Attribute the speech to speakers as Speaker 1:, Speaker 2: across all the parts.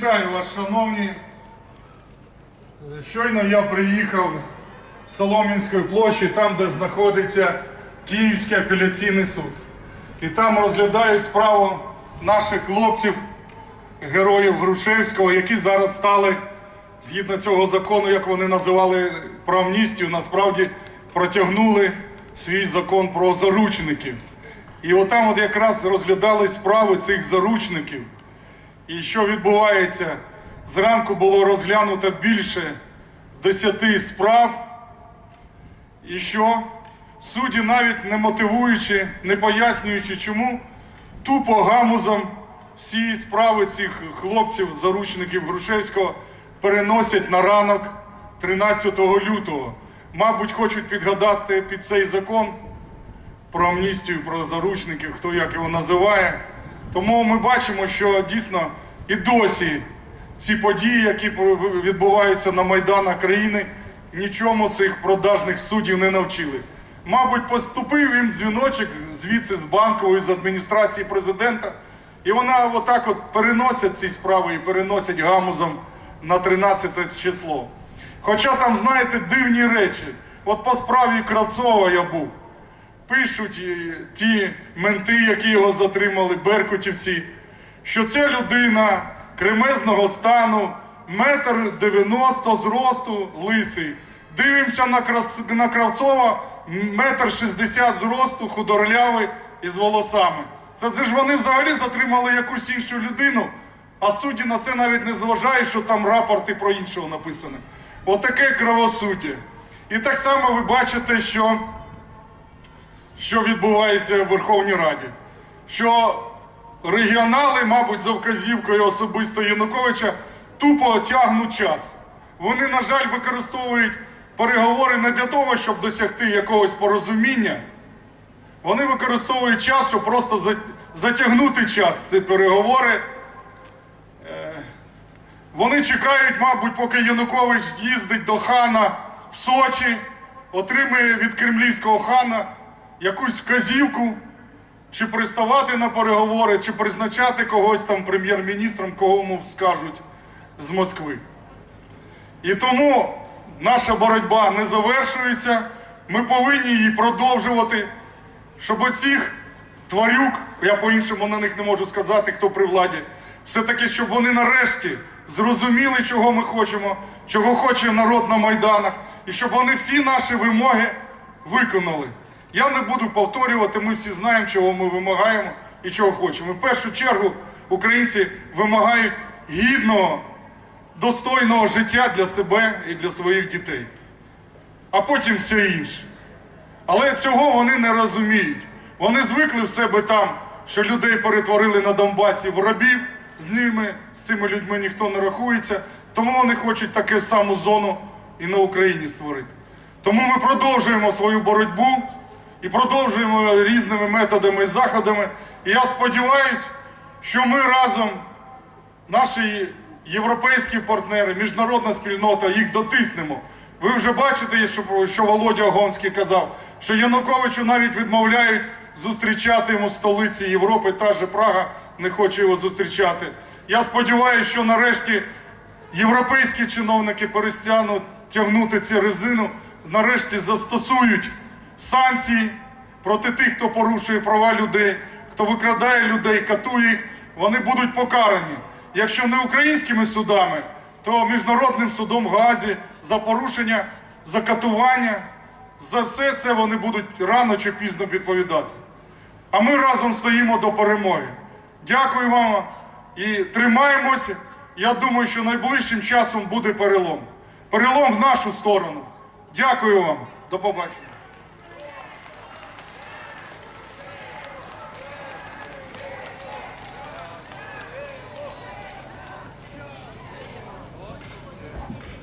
Speaker 1: Вітаю вас, шановні. Щойно я приїхав з Солом'янської площі, там, де знаходиться Київський апеляційний суд. І там розглядають справу наших хлопців, героїв Грушевського, які зараз стали, згідно цього закону, як вони називали про насправді протягнули свій закон про заручників. І отам от якраз розглядались справи цих заручників. І що відбувається? Зранку було розглянуто більше десяти справ. І що? Судді навіть не мотивуючи, не пояснюючи, чому тупо гамузом всі справи цих хлопців, заручників Грушевського, переносять на ранок 13 лютого. Мабуть, хочуть підгадати під цей закон про амністію, про заручників, хто як його називає. Тому ми бачимо, що дійсно і досі ці події, які відбуваються на Майданах країни, нічому цих продажних суддів не навчили. Мабуть, поступив їм дзвіночок звідси з банкової, з адміністрації президента, і вона отак от переносять ці справи і переносять гамузом на 13 число. Хоча там, знаєте, дивні речі. От по справі Кравцова я був пишуть е, ті менти, які його затримали, беркутівці, що ця людина кремезного стану, метр дев'яносто зросту, лисий. Дивимося на, Крас... на Кравцова, метр шістдесят зросту, худорлявий і з волосами. Та це ж вони взагалі затримали якусь іншу людину, а судді на це навіть не зважають, що там рапорти про іншого написано. Отаке кровосуддя. І так само ви бачите, що що відбувається в Верховній Раді. Що регіонали, мабуть, за вказівкою особисто Януковича, тупо тягнуть час. Вони, на жаль, використовують переговори не для того, щоб досягти якогось порозуміння. Вони використовують час, щоб просто затягнути час ці переговори. Е, Вони чекають, мабуть, поки Янукович з'їздить до хана в Сочі, отримає від кремлівського хана якусь вказівку, чи приставати на переговори, чи призначати когось там прем'єр-міністром, кого йому скажуть з Москви. І тому наша боротьба не завершується. Ми повинні її продовжувати, щоб оцих тварюк, я по-іншому на них не можу сказати, хто при владі, все-таки, щоб вони нарешті зрозуміли, чого ми хочемо, чого хоче народ на Майданах, і щоб вони всі наші вимоги виконали. Я не буду повторювати, ми всі знаємо, чого ми вимагаємо і чого хочемо. В першу чергу українці вимагають гідного, достойного життя для себе і для своїх дітей, а потім все інше. Але цього вони не розуміють. Вони звикли в себе там, що людей перетворили на Донбасі в рабів, з ними, з цими людьми ніхто не рахується. Тому вони хочуть таку саму зону і на Україні створити. Тому ми продовжуємо свою боротьбу і продовжуємо різними методами і заходами. І я сподіваюся, що ми разом, наші європейські партнери, міжнародна спільнота, їх дотиснемо. Ви вже бачите, що, Володя Гонський казав, що Януковичу навіть відмовляють зустрічати йому столиці Європи, та же Прага не хоче його зустрічати. Я сподіваюся, що нарешті європейські чиновники перестануть тягнути цю резину, нарешті застосують санкції проти тих, хто порушує права людей, хто викрадає людей, катує їх, вони будуть покарані. Якщо не українськими судами, то міжнародним судом в Гаазі за порушення, за катування, за все це вони будуть рано чи пізно відповідати. А ми разом стоїмо до перемоги. Дякую вам і тримаємося. Я думаю, що найближчим часом буде перелом. Перелом в нашу сторону. Дякую вам. До побачення.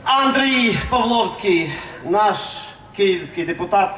Speaker 2: Андрій Павловський, наш київський депутат,